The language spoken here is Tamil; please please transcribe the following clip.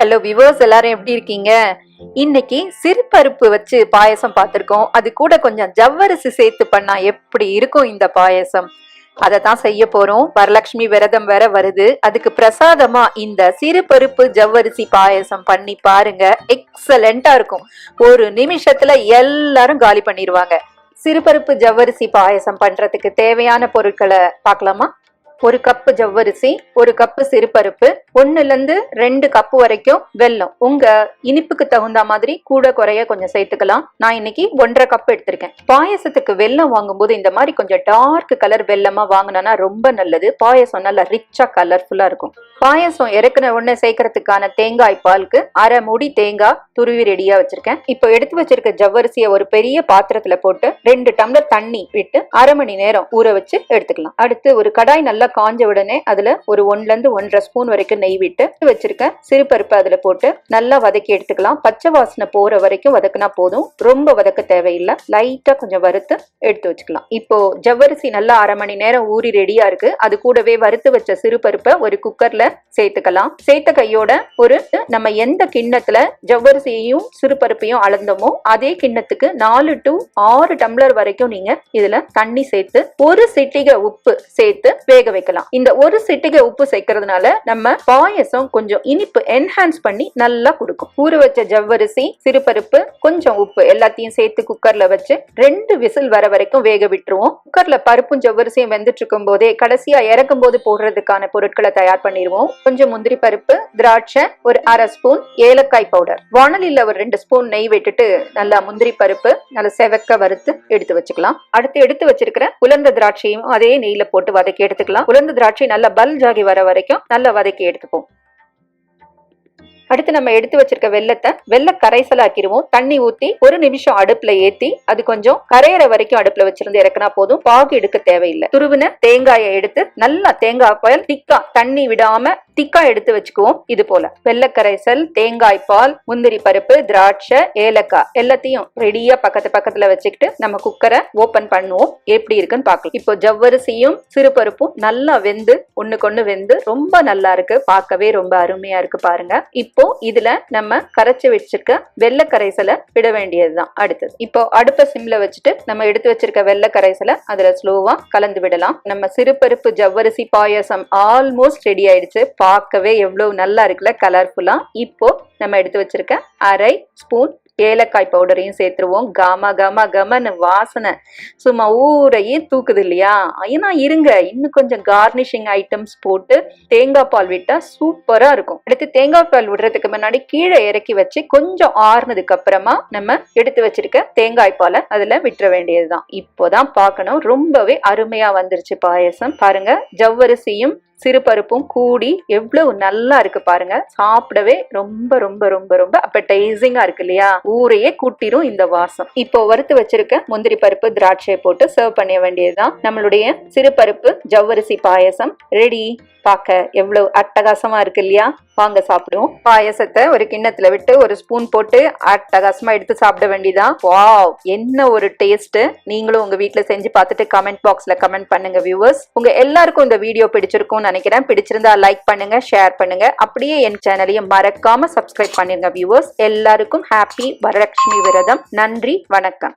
ஹலோ விவர்ஸ் எல்லாரும் எப்படி இருக்கீங்க? இன்னைக்கு சிறுபருப்பு வச்சு பாயசம் பார்த்துருக்கோம். அது கூட கொஞ்சம் ஜவ்வரிசி சேர்த்து பண்ணா எப்படி இருக்கும் இந்த பாயசம்? அதை தான் செய்ய போறோம். வரலட்சுமி விரதம் வேற வருது. அதுக்கு பிரசாதமா இந்த சிறுபருப்பு ஜவ்வரிசி பாயசம் பண்ணி பாருங்க. எக்ஸலண்டா இருக்கும். ஒரு நிமிஷத்துல எல்லாரும் காலி பண்ணிடுவாங்க சிறுபருப்பு ஜவ்வரிசி பாயசம் பண்றதுக்கு தேவையான பொருட்களை பார்க்கலாமா? ஒரு கப்பு ஜவ்வரிசி ஒரு கப்பு சிறுபருப்பு ஒன்னுல இருந்து ரெண்டு கப்பு வரைக்கும் வெல்லம். உங்க இனிப்புக்கு தகுந்த மாதிரி கூட குறைய கொஞ்சம் சேர்த்துக்கலாம். நான் இன்னைக்கு ஒன்றரை கப் எடுத்திருக்கேன். பாயசத்துக்கு வெல்லம் வாங்கும்போது இந்த மாதிரி கொஞ்சம் டார்க் கலர் வெல்லமா வாங்கினோம்னா ரொம்ப நல்லது. பாயசம் நல்லா ரிச்சா கலர்ஃபுல்லா இருக்கும். பாயசம் இறக்குன உடனே சேர்க்கறதுக்கான தேங்காய் பாலுக்கு அரை முடி தேங்காய் துருவி ரெடியா வச்சிருக்கேன். இப்போ எடுத்து வச்சிருக்க ஜவ்வரிசியை ஒரு பெரிய பாத்திரத்துல போட்டு ரெண்டு டம்ளர் தண்ணி விட்டு அரை மணி நேரம் ஊற வச்சு எடுத்துக்கலாம். அடுத்து ஒரு கடாய் நல்லா காஞ்ச உடனே அதுல ஒரு ஒன்ல இருந்து ஒன்றரை ஸ்பூன் வரைக்கும் நெய் விட்டு வச்சிருக்க சிறுபருப்பு அதுல போட்டு நல்லா வதக்கி எடுத்துக்கலாம். பச்சை வாசனை போற வரைக்கும் வதக்குனா போதும். ரொம்ப வதக்க தேவையில்லை. லைட்டா கொஞ்சம் வறுத்து எடுத்து வச்சுக்கலாம். இப்போ ஜவ்வரிசி நல்லா அரை மணி நேரம் ஊறி ரெடியா இருக்கு. அது கூடவே வறுத்து வச்ச சிறுபருப்பை ஒரு குக்கர்ல சேர்த்துக்கலாம். சேர்த்த கையோட ஒரு நம்ம எந்த கிண்ணத்துல ஜவ்வரிசியையும் சிறுபருப்பையும் அளந்தோமோ அதே கிண்ணத்துக்கு நாலு டு ஆறு டம்ளர் வரைக்கும் நீங்க இதுல தண்ணி சேர்த்து ஒரு சிட்டிகை உப்பு சேர்த்து வேக வைக்கலாம். இந்த ஒரு சிட்டிகை உப்பு சேர்க்கறதுனால நம்ம பாயசம் கொஞ்சம் இனிப்பு என்ஹான்ஸ் பண்ணி நல்லா கொடுக்கும். ஊற வச்ச ஜவ்வரிசி சிறுபருப்பு கொஞ்சம் உப்பு எல்லாத்தையும் சேர்த்து குக்கர்ல வச்சு ரெண்டு விசில் வர வரைக்கும் வேக விட்டுருவோம். குக்கர்ல பருப்பும் ஜவ்வரிசியும் வெந்துட்டு இருக்கும் போதே கடைசியா இறக்கும் போது போடுறதுக்கான பொருட்களை தயார் பண்ணிடுவோம். கொஞ்சம் முந்திரி பருப்பு திராட்சை ஒரு அரை ஸ்பூன் ஏலக்காய் பவுடர். வானலில ஒரு ரெண்டு ஸ்பூன் நெய் விட்டுட்டு நல்லா முந்திரி பருப்பு நல்லா செவக்க வறுத்து எடுத்து வச்சுக்கலாம். அடுத்து எடுத்து வச்சிருக்கிற உலர்ந்த திராட்சையும் அதே நெய்யில போட்டு வதக்கி எடுத்துக்கலாம். உலர்ந்த திராட்சை நல்லா பல்ஜ் ஆகி வர வரைக்கும் நல்லா வதக்கி எடுத்துப்போம். அடுத்து நம்ம எடுத்து வச்சிருக்க வெள்ளத்தை வெள்ள கரைசலாக்கிடுவோம். தண்ணி ஊத்தி ஒரு நிமிஷம் அடுப்புல ஏத்தி அது கொஞ்சம் கரையிற வரைக்கும் அடுப்புல வச்சிருந்து இறக்குனா போதும். பாகு எடுக்க தேவையில்லை. துருவின தேங்காயை எடுத்து நல்லா தேங்காய் பால் திக்கா தண்ணி விடாம திக்கா எடுத்து வச்சுக்குவோம். இது போல. வெள்ளை கரைசல் தேங்காய் பால் முந்திரி பருப்பு திராட்சை ஏலக்காய் எல்லாத்தையும் ரெடியா பக்கத்து பக்கத்துல வச்சுக்கிட்டு நம்ம குக்கரை ஓபன் பண்ணுவோம். எப்படி இருக்குன்னு பார்க்கலாம். இப்போ ஜவ்வரிசியும் சிறுபருப்பும் நல்லா வெந்து ஒண்ணுக்கு வெந்து ரொம்ப நல்லா இருக்கு. பார்க்கவே ரொம்ப அருமையா இருக்கு பாருங்க. இப்போ இதுல நம்ம கரைச்சி வச்சிருக்க வெள்ளை கரைசலை விட வேண்டியதுதான். அடுத்தது. இப்போ அடுப்ப சிம்ல வச்சுட்டு நம்ம எடுத்து வச்சிருக்க வெள்ளை கரைசலை அதுல ஸ்லோவா கலந்து விடலாம். நம்ம சிறுபருப்பு ஜவ்வரிசி பாயசம் ஆல்மோஸ்ட் ரெடி ஆயிடுச்சு. பார்க்கவே எவ்வளவு நல்லா இருக்குல்ல கலர்ஃபுல்லா இப்போ நம்ம எடுத்து வச்சிருக்க அரை ஸ்பூன் ஏலக்காய் பவுடரையும் சேர்த்துருவோம். கம கம கமன்னு வாசனை. சும்மா ஊரையே தூக்குது இல்லையா? ஏன்னா இருங்க. இன்னும் கொஞ்சம் கார்னிஷிங் ஐட்டம்ஸ் போட்டு தேங்காய் பால் விட்டா சூப்பரா இருக்கும். அடுத்து தேங்காய் பால் விடுறதுக்கு முன்னாடி கீழே இறக்கி வச்சு கொஞ்சம் ஆறுனதுக்கு அப்புறமா நம்ம எடுத்து வச்சிருக்க தேங்காய் பாலை அதுல விட்டுற வேண்டியதுதான். இப்போதான் பார்க்கணும். ரொம்பவே அருமையா வந்துருச்சு பாயசம். பாருங்க ஜவ்வரிசியும் சிறுபருப்பும் கூடி எவ்வளவு நல்லா இருக்கு பாருங்க. சாப்பிடவே ரொம்ப ரொம்ப ரொம்ப ரொம்ப அப்படைசிங்கா இருக்கு இல்லையா? ஊரையே கூட்டிரும் இந்த வாசம். இப்போ வறுத்து வச்சிருக்க முந்திரி பருப்பு திராட்சையை போட்டு சர்வ் பண்ண வேண்டியதுதான். நம்மளுடைய சிறுபருப்பு ஜவ்வரிசி பாயசம் ரெடி பார்க்க எவ்வளவு அட்டகாசமா இருக்கு இல்லையா? வாங்க சாப்பிடுவோம். பாயசத்தை ஒரு கிண்ணத்துல விட்டு ஒரு ஸ்பூன் போட்டு அட்டகாசமா எடுத்து சாப்பிட வேண்டியதான் வாவ் என்ன ஒரு டேஸ்ட் நீங்களும் உங்க வீட்டுல செஞ்சு பார்த்துட்டு கமெண்ட் பாக்ஸ்ல கமெண்ட் பண்ணுங்க வியூவர்ஸ் உங்க எல்லாருக்கும் இந்த வீடியோ பிடிச்சிருக்கும்னு நினைக்கிறேன். பிடிச்சிருந்தா லைக் பண்ணுங்க ஷேர் பண்ணுங்க. அப்படியே என் சேனலையும் மறக்காம சப்ஸ்கிரைப் பண்ணிருங்க வியூவர்ஸ் எல்லாருக்கும் ஹாப்பி வரலட்சுமி விரதம். நன்றி வணக்கம்.